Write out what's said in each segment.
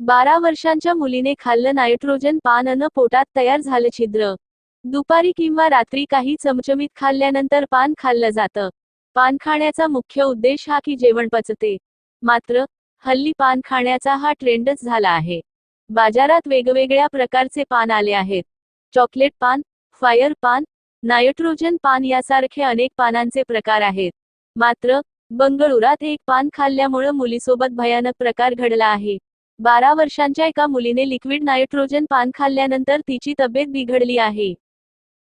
बारा वर्षांच्या मुलीने खाल्लं नायट्रोजन पान अन पोटात तयार झालं छिद्र. दुपारी किंवा रात्री काही चमचमीत खाल्ल्यानंतर पान खाल्लं जातं. पान खाण्याचा मुख्य उद्देश हा की जेवण पचते. मात्र हल्ली पान खाण्याचा हा ट्रेंडच झाला आहे. बाजारात वेगवेगळ्या प्रकारचे पान आले आहेत. चॉकलेट पान फायर पान नायट्रोजन पान यासारखे अनेक पानांचे प्रकार आहेत. मात्र बंगळुरात एक पान खाल्ल्यामुळं मुलीसोबत भयानक प्रकार घडला आहे. बारा वर्षांच्या एका मुलीने लिक्विड नायट्रोजन पान खाल्ल्यानंतर तिची तब्येत बिघडली आहे.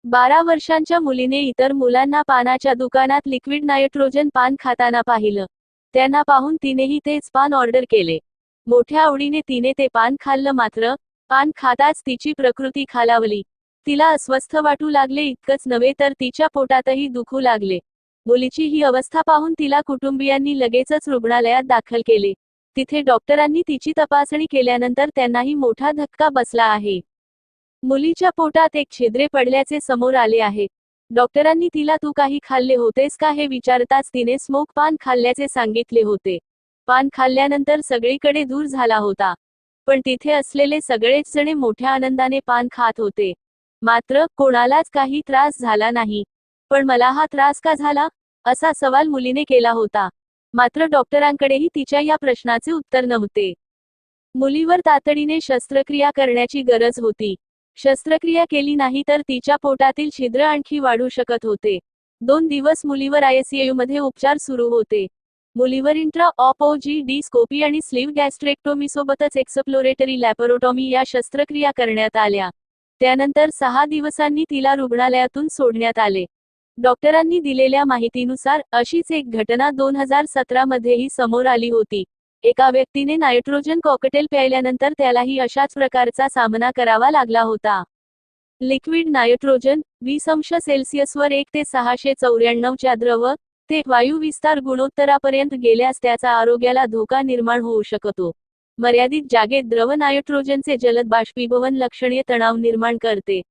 बारा वर्षांच्या मुलीने इतर मुलांना पानाच्या दुकानात लिक्विड नायट्रोजन पान खाताना पाहिलं. त्यांना पाहून तिनेही तेच पान ऑर्डर केले. मोठ्या आवडीने तिने ते पान खाल्लं मात्र पान खाताच तिची प्रकृती खालावली. तिला अस्वस्थ वाटू लागले इतकंच नव्हे तर तिच्या पोटातही दुखू लागले. मुलीची ही अवस्था पाहून तिला कुटुंबियांनी लगेचच रुग्णालयात दाखल केले. तिथे डॉक्टरांनी तिची तपासणी केल्यानंतर त्यांनाही मोठा धक्का बसला आहे. मुलीच्या पोटात एक छिद्रे पडल्याचे समोर आले आहे. डॉक्टरांनी तिला तू काही खाल्ले होतेस का? हे विचारताच तिने स्मोक पान खाल्ल्याचे सांगितले होते. पान खाल्ल्यानंतर सगळीकडे दूर झाला होता. पण तिथे असलेले सगळेच जणे मोठ्या आनंदाने पान खात होते. मात्र कोणालाच काही त्रास झाला नाही. पण मला हा त्रास का झाला? असा सवाल मुलीने केला होता. मात्र डॉक्टरांकडेही तिच्या या प्रश्नाचे उत्तर नव्हते. मुलीवर तातडीने शस्त्रक्रिया करण्याची गरज होती. शस्त्रक्रिया केली नाही तर तिच्या पोटातील छिद्र आणखी वाढू शकत होते. दोन दिवस मुलीवर आयसीयू मध्ये उपचार सुरू होते. मुलीवर intra op OG D scopy आणि स्लीव्ह गॅस्ट्रेक्टोमी सोबतच एक्सप्लोरेटरी लॅपरोटॉमी या शस्त्रक्रिया करण्यात आल्या. त्यानंतर सहा दिवसांनी तिला रुग्णालयातून सोडण्यात आले. डॉक्टरांनी दिलेल्या माहितीनुसार अशीच एक घटना दोन हजार सतरा मध्येही समोर आली होती. एका व्यक्तीने नायट्रोजन कॉकटेल प्यायल्यानंतर त्यालाही अशाच प्रकारचा सामना करावा लागला होता. लिक्विड नायट्रोजन वीस अंश सेल्सिअसवर एक ते सहाशे चौऱ्याण्णवच्या द्रव ते वायू विस्तार गुणोत्तरापर्यंत गेल्यास त्याचा आरोग्याला धोका निर्माण होऊ शकतो. मर्यादित जागेत द्रव नायट्रोजनचे जलद बाष्पीभवन लक्षणीय तणाव निर्माण करते.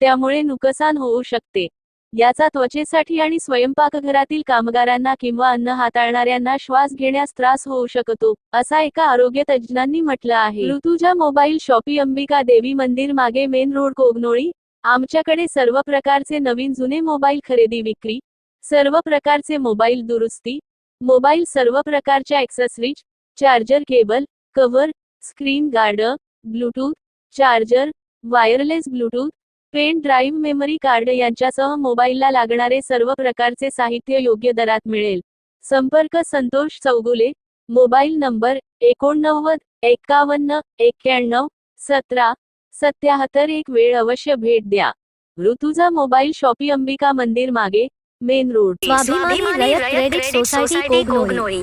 त्यामुळे नुकसान होऊ शकते. याचा त्वचेसाठी आणि स्वयंपाकघरातील कामगारांना किंवा अन्न हाताळणाऱ्यांना श्वास घेण्यास त्रास होऊ शकतो असा एका आरोग्य तज्ज्ञांनी म्हटलं आहे. ऋतुजा मोबाईल शॉपी अंबिका देवी मंदिर मागे मेन रोड कोगनोळी. आमच्याकडे सर्व प्रकारचे नवीन जुने मोबाईल खरेदी विक्री सर्व प्रकारचे मोबाईल दुरुस्ती मोबाईल सर्व प्रकारच्या accessories charger cable cover screen guard bluetooth charger wireless bluetooth pen drive memory card यांच्यासह मोबाईलला लागणारे सर्व प्रकारचे साहित्य योग्य दरात मिळेल. संपर्क संतोष चौगुले. मोबाईल नंबर एकोणनव्वद एकावन्न एक्क्याण्णव सतरा सत्याहत्तर एक वेळ अवश्य भेट द्या. ऋतुजा मोबाईल शॉपी अंबिका मंदिर मागे मेन रोड. स्वाभिमानी रयत क्रेडिट सोसायटी कोगनोळी